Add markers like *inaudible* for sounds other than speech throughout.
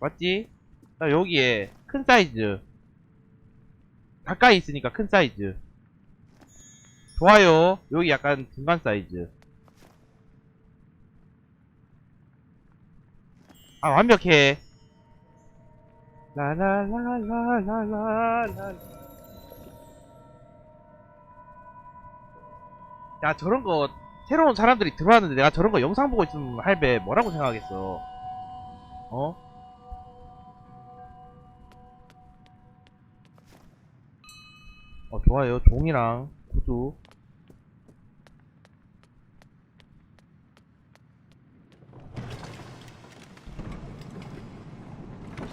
맞지? 자, 여기에 큰 사이즈. 가까이 있으니까 큰 사이즈. 좋아요. 여기 약간 중간 사이즈. 아, 완벽해. 라라라라라라라. 야, 저런 거, 새로운 사람들이 들어왔는데 내가 저런 거 영상 보고 있으면 할배 뭐라고 생각하겠어? 어? 어, 좋아요. 종이랑 구두.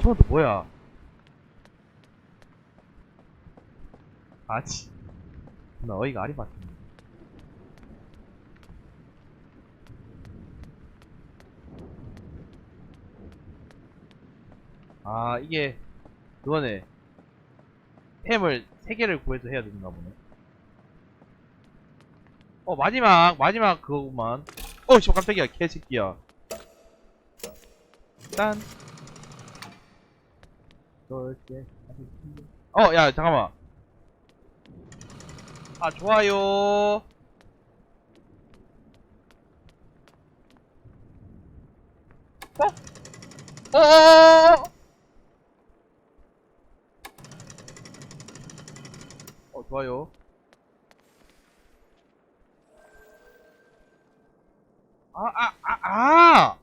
또 뭐야? 아치. 나 어이가 아리 맞네. 아, 이게, 그거네. 템을 3개를 구해서 해야 되는가 보네. 어, 마지막, 마지막 그거구만. 어, 씨, 깜짝이야, 개새끼야. 딴. 둘째, 어, 야, 잠깐만. 아, 좋아요. 어? 어어어어! 좋아요. 아, 아, 아,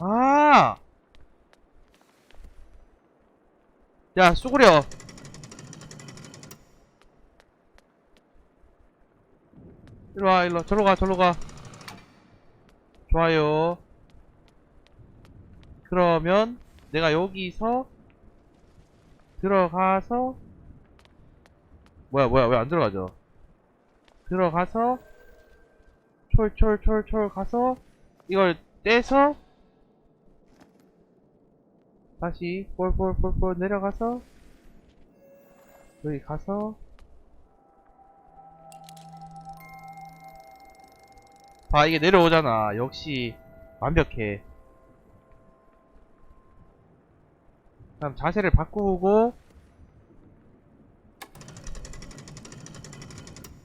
아! 아! 야, 수구려. 일로와, 일로, 절로 가, 절로 가. 좋아요. 그러면, 내가 여기서, 들어가서, 뭐야, 뭐야, 왜 안 들어가죠? 들어가서, 촐촐촐촐 가서, 이걸 떼서, 다시 볼볼볼볼 내려가서 여기 가서 아 이게 내려오잖아 역시 완벽해 그럼 자세를 바꾸고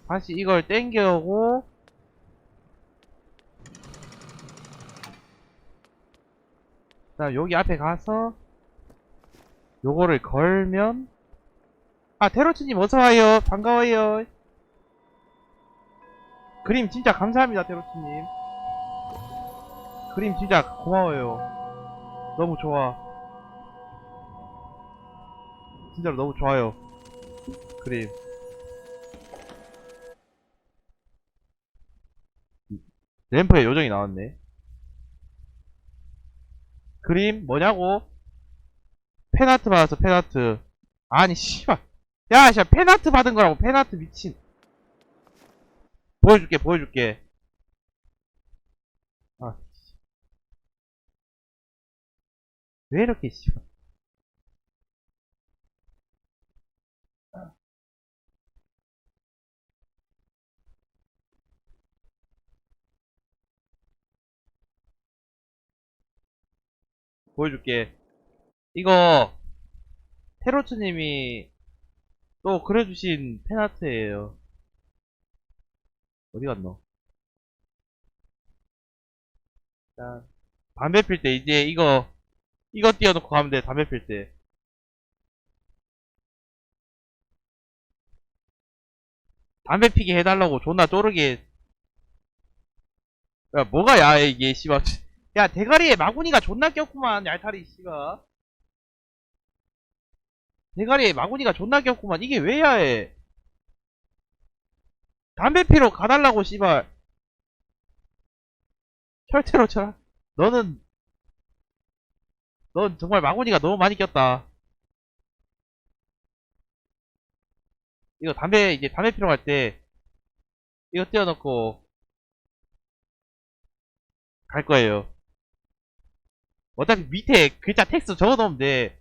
다시 이걸 땡겨오고 그 다음 여기 앞에 가서 요거를 걸면 아 테로츠님 어서와요. 반가워요. 그림 진짜 감사합니다 테로츠님. 그림 진짜 고마워요. 너무 좋아 진짜로 너무 좋아요. 그림. 램프에 요정이 나왔네. 그림 뭐냐고? 팬아트 받았어 팬아트. 아니 씨발. 야 씨발 팬아트 받은 거라고 팬아트 미친. 보여줄게 보여줄게. 아. 왜 이렇게 씨발 보여줄게 이거 테로츠님이 또 그려주신 팬아트예요 어디 갔노? 자, 담배 필 때 이제 이거 이거 띄워놓고 가면 돼 담배 필 때. 담배 피게 해달라고 존나 쪼르게. 야 뭐가 야해 이게 씨발. 야 대가리에 마구니가 존나 꼈구만 얄타리 씨가. 대가리에 마구니가 존나 꼈구만. 이게 왜 야해? 담배 피러 가달라고 씨발. 철퇴로 쳐라. 너는 넌 정말 마구니가 너무 많이 꼈다. 이거 담배 이제 담배 피러 갈 때 이거 띄워놓고 갈 거예요 어차피 밑에 글자 텍스트 적어놓으면 돼.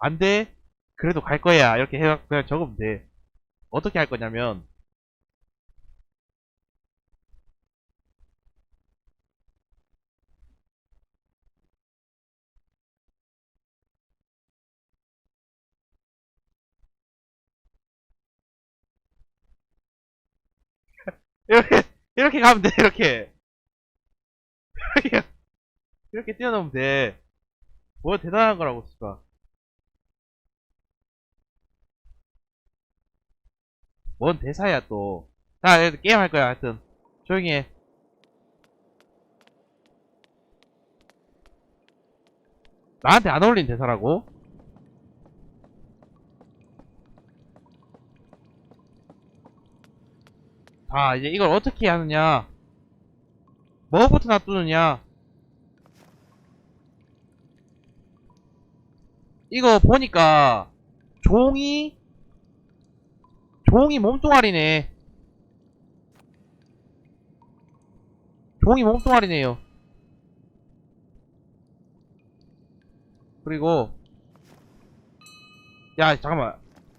안 돼? 그래도 갈 거야. 이렇게 해갖고 그냥 적으면 돼. 어떻게 할 거냐면, *laughs* 이렇게, 이렇게 가면 돼, 이렇게. *laughs* 이렇게, 뛰어넘으면 돼. 뭐 대단한 거라고, 씨발. 뭔 대사야, 또. 자, 얘들 게임 할 거야, 하여튼. 조용히 해. 나한테 안 어울린 대사라고? 자, 이제 이걸 어떻게 하느냐. 뭐부터 놔두느냐. 이거 보니까, 종이, 종이 몸뚱아리네. 종이 몸뚱아리네요. 그리고, 야, 잠깐만.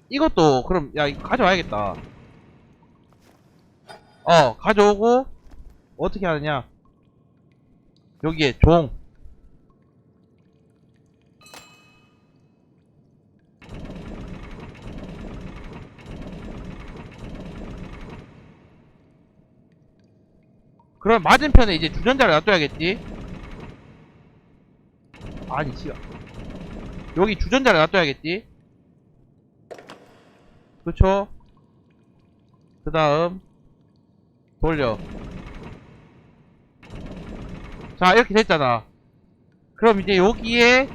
이것도, 그럼, 야, 가져와야겠다. 어, 가져오고, 어떻게 하느냐. 여기에 종. 그럼 맞은편에 이제 주전자를 놔둬야겠지? 아니, 지야. 여기 주전자를 놔둬야겠지? 그쵸? 그 다음, 돌려. 자, 이렇게 됐잖아. 그럼 이제 여기에,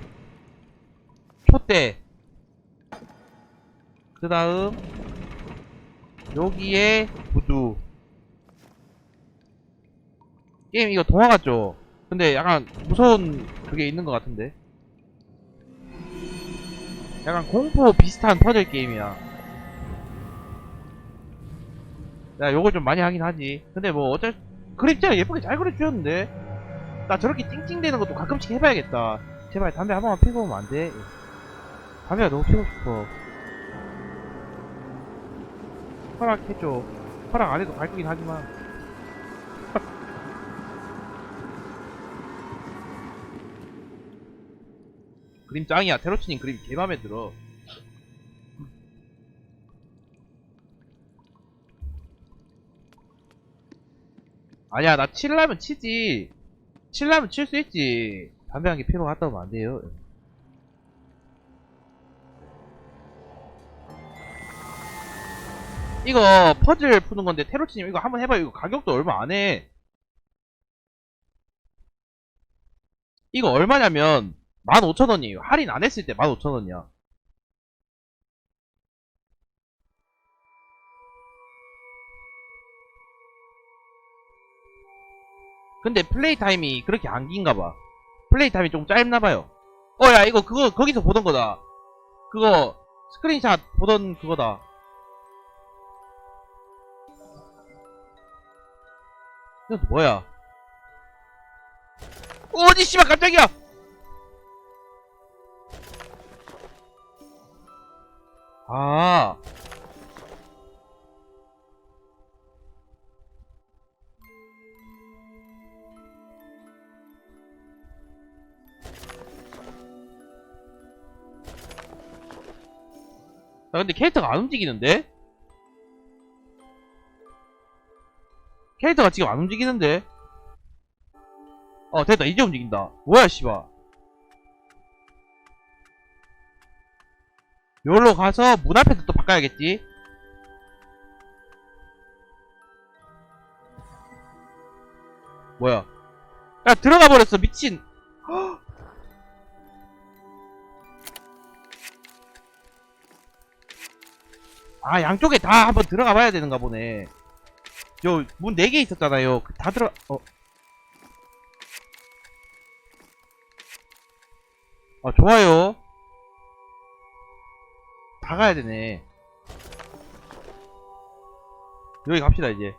촛대. 그 다음, 여기에, 구두. 게임 이거 동화 같죠? 근데 약간 무서운 그게 있는 것 같은데? 약간 공포 비슷한 퍼즐 게임이야. 야, 요거 좀 많이 하긴 하지. 근데 뭐, 어쩔, 그림 진짜 예쁘게 잘 그려주셨는데? 나 저렇게 찡찡대는 것도 가끔씩 해봐야겠다. 제발 담배 한 번만 피고 오면 안 돼? 담배가 너무 피고 싶어. 허락해줘. 허락 안 해도 갈 거긴 하지만. 그림 짱이야. 테로치님 그림 개 맘에 들어. 아니야, 나 칠라면 치지. 칠라면 칠 수 있지. 담배 한 개 피러 갔다 오면 안 돼요. 이거 퍼즐 푸는 건데 테로치님 이거 한번 해봐요. 이거 가격도 얼마 안 해. 이거 얼마냐면 15,000원이에요. 할인 안 했을 때 15,000원이야. 근데 플레이 타임이 그렇게 안 긴가 봐. 플레이 타임이 좀 짧나 봐요. 어, 야, 이거 그거 거기서 보던 거다. 그거 스크린샷 보던 그거다. 이건 뭐야? 어디 씨발 깜짝이야! 아. 나 근데 캐릭터가 안 움직이는데? 캐릭터가 지금 안 움직이는데? 어 됐다 이제 움직인다 뭐야 씨발 여기로 가서 문 앞에서 또 바꿔야겠지? 뭐야? 야 들어가 버렸어 미친! 헉! *gasps* 아 양쪽에 다 한번 들어가 봐야 되는가 보네. 요 문 4개 있었잖아요. 그다 들어 어. 아, 좋아요. 다 가야 되네. 여기 갑시다, 이제.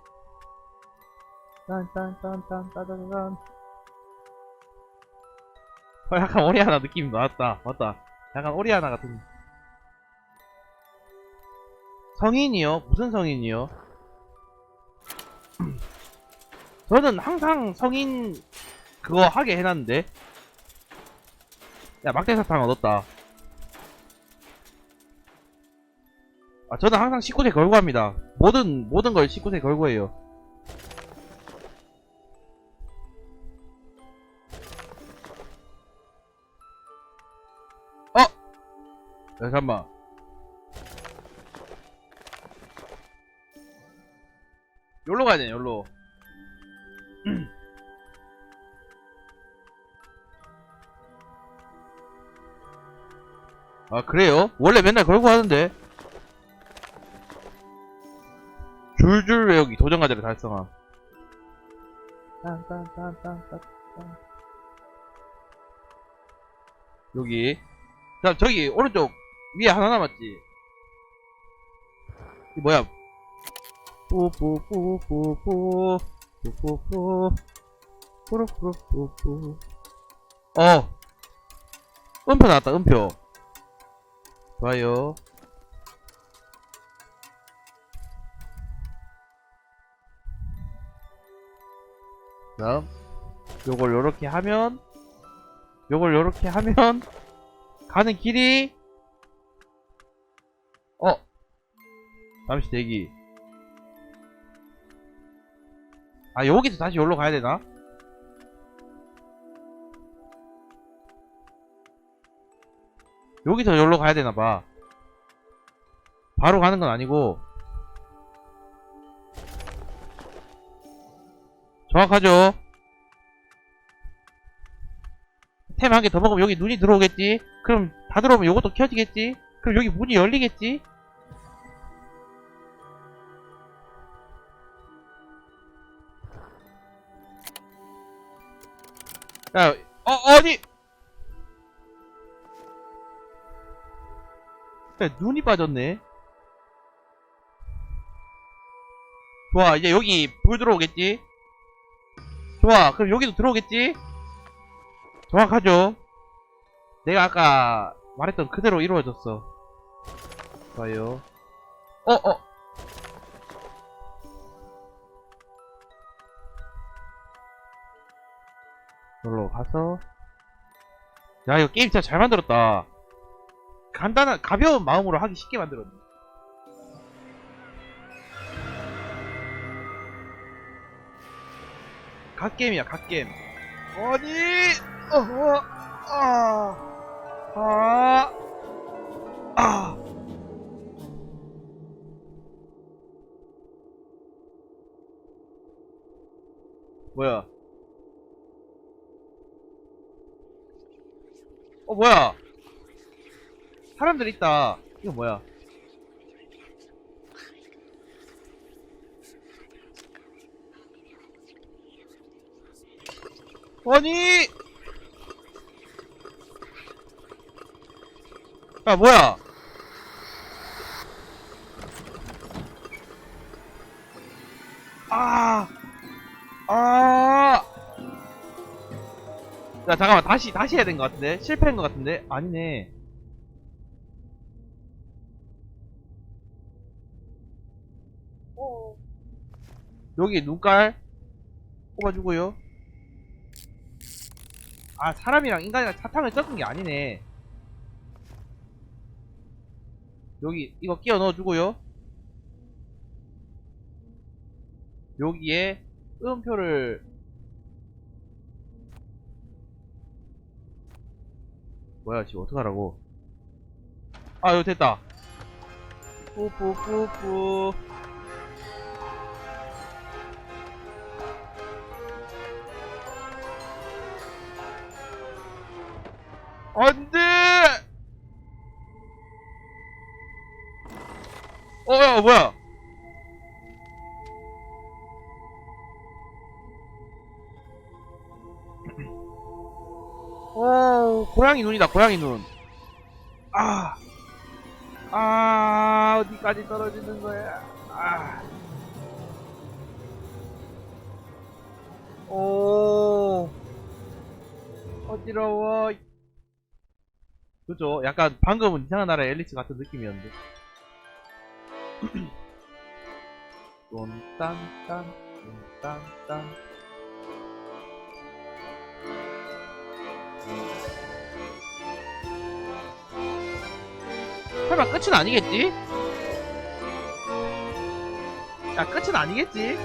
딴딴딴딴따단딴. 어, 약간 오리아나 느낌 나왔다. 맞다. 약간 오리아나 같은. 성인이요? 무슨 성인이요? *clears throat* 저는 항상 성인 그거 하게 해놨는데. 야, 막대사탕 얻었다. 아, 저는 항상 19세 걸고 합니다. 모든, 모든 걸 19세 걸고 해요. 어! 잠깐만. 여로 가야 돼, 여로. *clears throat* 아, 그래요? 원래 맨날 걸고 하는데. 줄줄 외우기, 도전 과제를 달성함. 딴딴딴딴딴. 여기. 자, 저기, 오른쪽, 위에 하나 남았지? 이 뭐야? 뿌뿌뿌뿌뿌, 뿌뿌뿌, 뿌르뿌뿌뿌. 어! 음표 나왔다, 음표. 좋아요. 다음, 요걸 요렇게 하면, 요걸 요렇게 하면, *laughs* 가는 길이, 어! 잠시 대기. 아, 여기서 다시 여기로 가야 되나? 여기서 여기로 가야 되나봐. 바로 가는 건 아니고. 정확하죠? 템 한 개 더 먹으면 여기 눈이 들어오겠지? 그럼 다 들어오면 요것도 켜지겠지? 그럼 여기 문이 열리겠지? 야, 어, 어디? 야, 눈이 빠졌네. 좋아, 이제 여기 불 들어오겠지? 좋아, 그럼 여기도 들어오겠지? 정확하죠? 내가 아까 말했던 그대로 이루어졌어. 좋아요. 어, 어. 놀러 가서. 야, 이거 게임 진짜 잘 만들었다. 간단한, 가벼운 마음으로 하기 쉽게 만들었네. 갓게임이야, 갓게임. 어디? 어, 어, 아, 아, 아. 뭐야? 어, 뭐야? 사람들 있다. 이거 뭐야? 아니! 야, 뭐야? 아! 아! 야, 잠깐만. 다시, 다시 해야 된 것 같은데? 실패한 것 같은데? 아니네. 여기 눈깔 뽑아주고요. 아 사람이랑 인간이랑 사탕을 섞은 게 아니네. 여기 이거 끼워 넣어주고요. 여기에 음표를 뭐야 지금 어떡하라고 아 이거 됐다 뿌뿌뿌뿌 어, 야, 뭐야? 오, 고양이 눈이다, 고양이 눈. 아, 아, 어디까지 떨어지는 거야? 아. 오, 어지러워. 그죠? 약간 방금은 이상한 나라의 앨리스 같은 느낌이었는데. 딴딴 똔딴딴 설마 끝은 아니겠지? 야 끝은 아니겠지?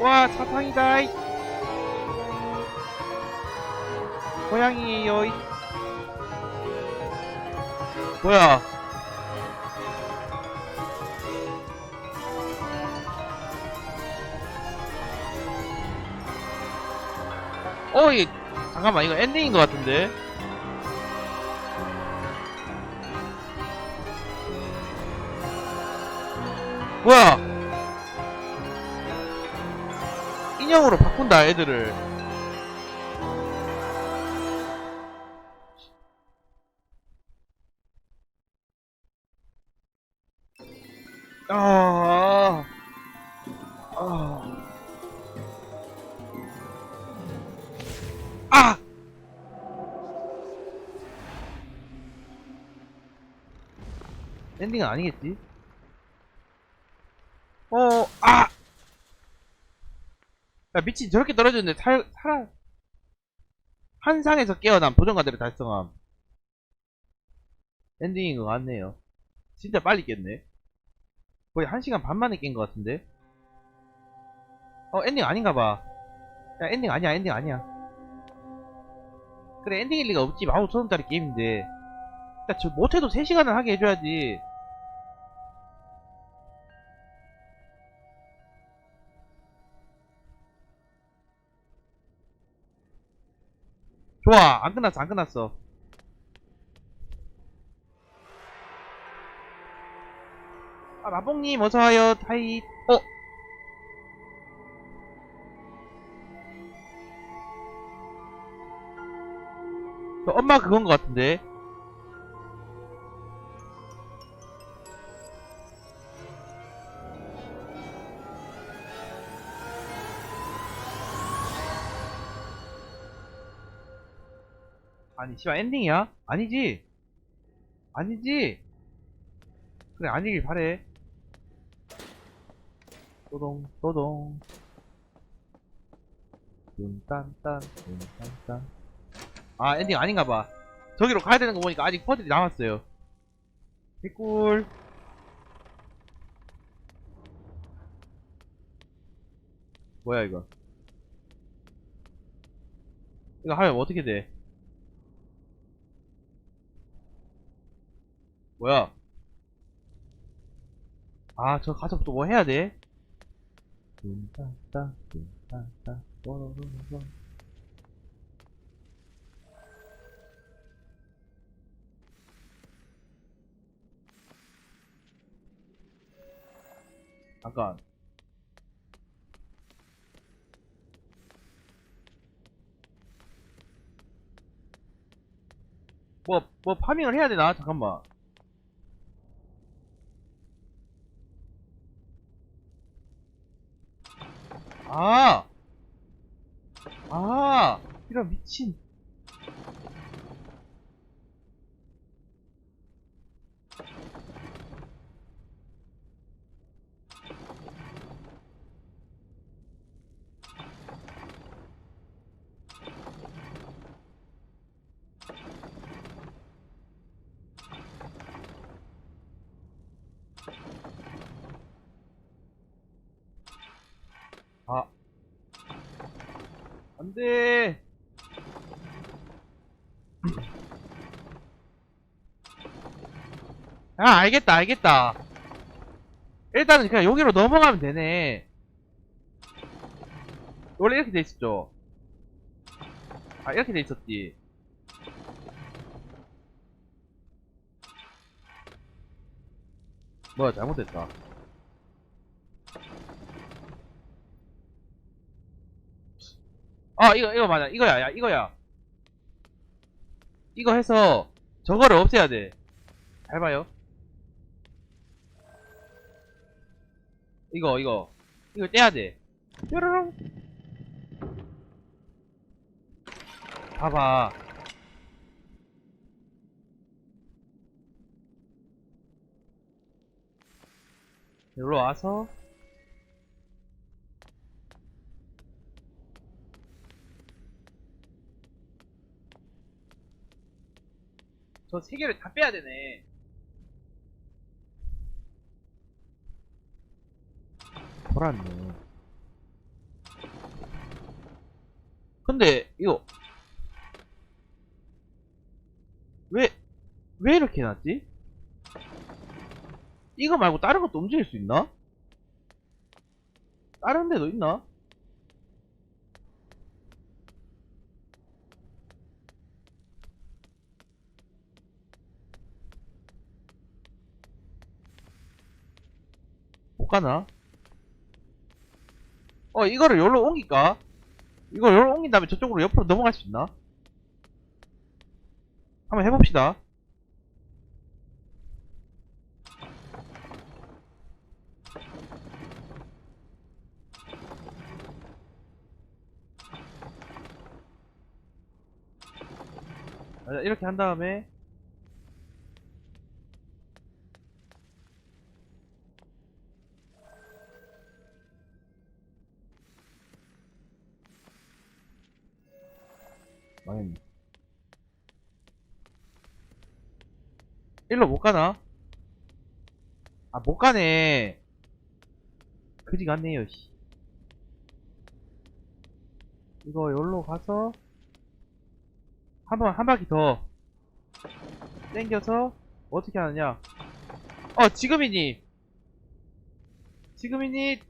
와 사탕이다 고양이에요 이. 뭐야 어, 이 잠깐만, 이거 엔딩인 것 같은데? 뭐야? 인형으로 바꾼다, 애들을. 아! 엔딩은 아니겠지? 어, 아! 야, 미친, 저렇게 떨어졌는데, 살, 살아. 한 상에서 깨어난 도전가들의 달성함. 엔딩인 것 같네요. 진짜 빨리 깼네. 거의 한 시간 반 만에 깬 것 같은데? 어, 엔딩 아닌가 봐. 야, 엔딩 아니야, 엔딩 아니야. 그래, 엔딩일 리가 없지. 15,000원짜리 게임인데. 야, 저, 못해도 3시간을 하게 해줘야지. 좋아, 안 끝났어, 안 끝났어. 아, 마봉님, 어서와요, 타이. 어? 엄마 그건 것 같은데. 아니, 씨발, 엔딩이야? 아니지? 아니지? 그래, 아니길 바래. 또동, 또동. 뚠딴딴, 뚠딴딴. 아, 엔딩 아닌가봐. 저기로 가야 되는 거 보니까 아직 퍼즐이 남았어요. 개꿀. 뭐야, 이거. 이거 하면 어떻게 돼? 뭐야? 아, 저 가서 또 뭐 해야 돼? 잠깐. 뭐, 뭐, 파밍을 해야 되나? 잠깐만. 아! 아! 이런 미친. 안 돼. 아, 알겠다, 알겠다. 일단은 그냥 여기로 넘어가면 되네. 원래 이렇게 돼 있었죠? 아, 이렇게 돼 있었지. 뭐야, 잘못됐다. 아 이거 이거 맞아. 이거야 야 이거야. 이거 해서 저거를 없애야 돼잘 봐요. 이거 이거. 이거 떼야 돼. 뾰로롱. 봐봐. 여기로 와서 저 세 개를 다 빼야 되네. 돌았네. 근데 이거 왜 왜 이렇게 해놨지? 이거 말고 다른 것도 움직일 수 있나? 다른 데도 있나? 못 가나? 어, 이거를 여기로 옮길까? 이거 여기로 옮긴 다음에 저쪽으로 옆으로 넘어갈 수 있나? 한번 해봅시다. 아, 이렇게 한 다음에 망했네. 일로 못 가나? 아, 못 가네. 그지 같네요, 씨. 이거 여기로 가서 한 번, 한 바퀴 더 땡겨서 어떻게 하느냐. 어, 지금이니. 지금이니.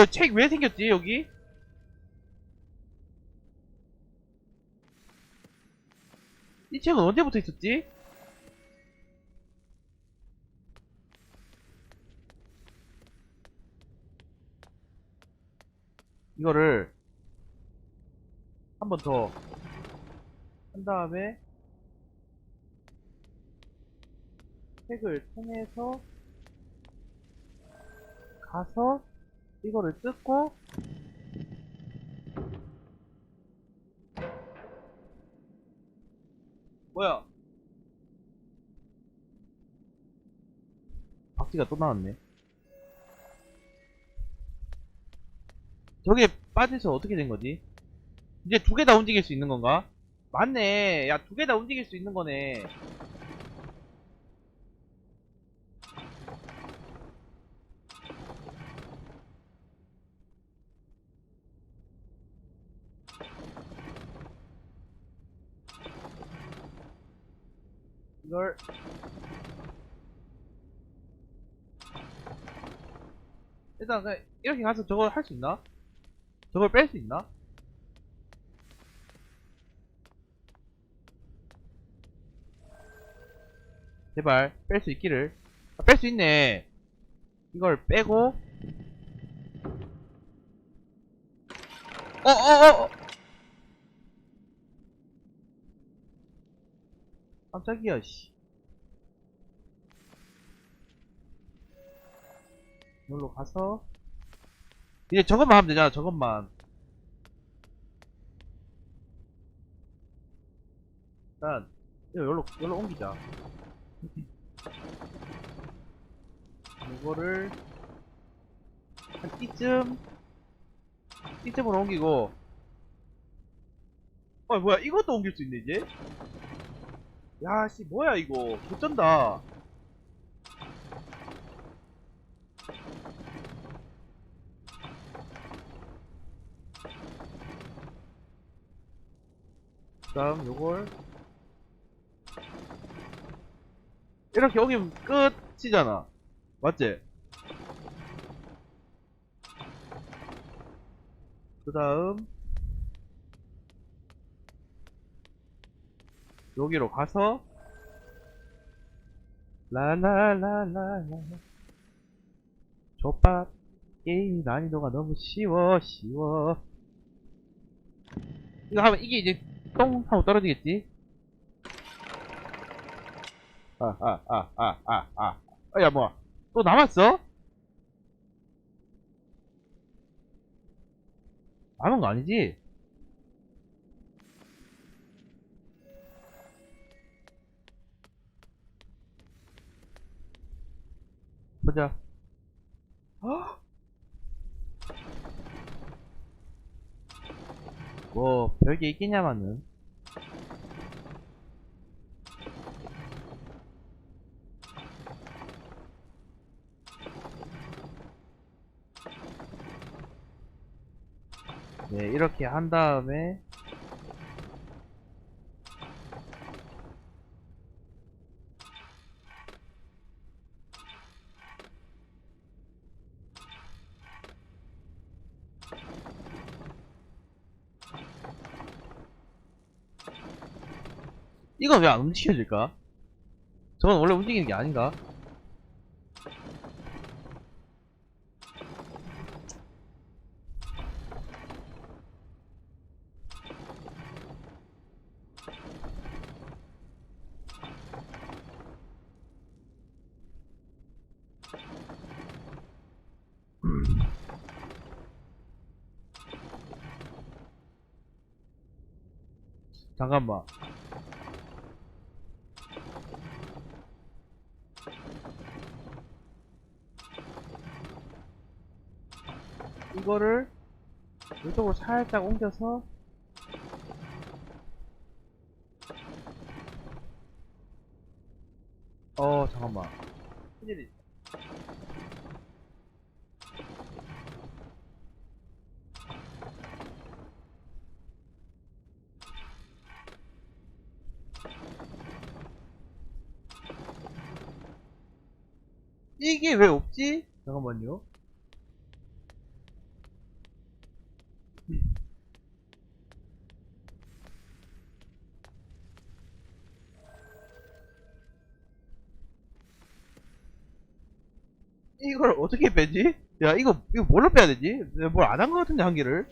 어, 이거 책왜 생겼지, 여기? 이 책은 언제부터 있었지? 이거를 한 번 더 한 다음에 책을 통해서 가서 이거를 뜯고 뭐야 박쥐가 또 나왔네 저게 빠져서 어떻게 된 거지? 이제 두 개 다 움직일 수 있는 건가? 맞네. 야, 두 개 다 움직일 수 있는 거네. 이걸 일단 그냥 이렇게 가서 저걸 할 수 있나? 저걸 뺄 수 있나? 제발 뺄 수 있기를 아, 뺄 수 있네 이걸 빼고 어어어 어, 깜짝이야 씨. 이걸로 가서? 이제 저것만 하면 되잖아 저것만. 일단 여기로 여기로 옮기자. *laughs* 이거를 한 이쯤 이쯤으로 옮기고. 어 뭐야 이것도 옮길 수 있네 이제 야씨 뭐야 이거. 개쩐다. 그 다음 요걸. 이렇게 옮기면 끝이잖아. 맞지? 그 다음 여기로 가서 라라라라라 족밥 게임 난이도가 너무 쉬워 쉬워 이거 하면 이게 이제 똥 하고 떨어지겠지? 아, 아, 아, 아, 아, 아. 어, 야, 뭐야. 또 남았어? 남은 거 아니지? 보자. 헉! 뭐 별게 있겠냐만은. 네, 이렇게 한 다음에 이건 왜 안 움직여질까? 저건 원래 움직이는 게 아닌가? 잠깐만. 이거를 이쪽으로 살짝 옮겨서 어 잠깐만. 큰일이 이게 왜 없지? 잠깐만요 어떻게 빼지? 야 이거 이거 뭘로 빼야 되지? 뭘 안 한 것 같은데 한 개를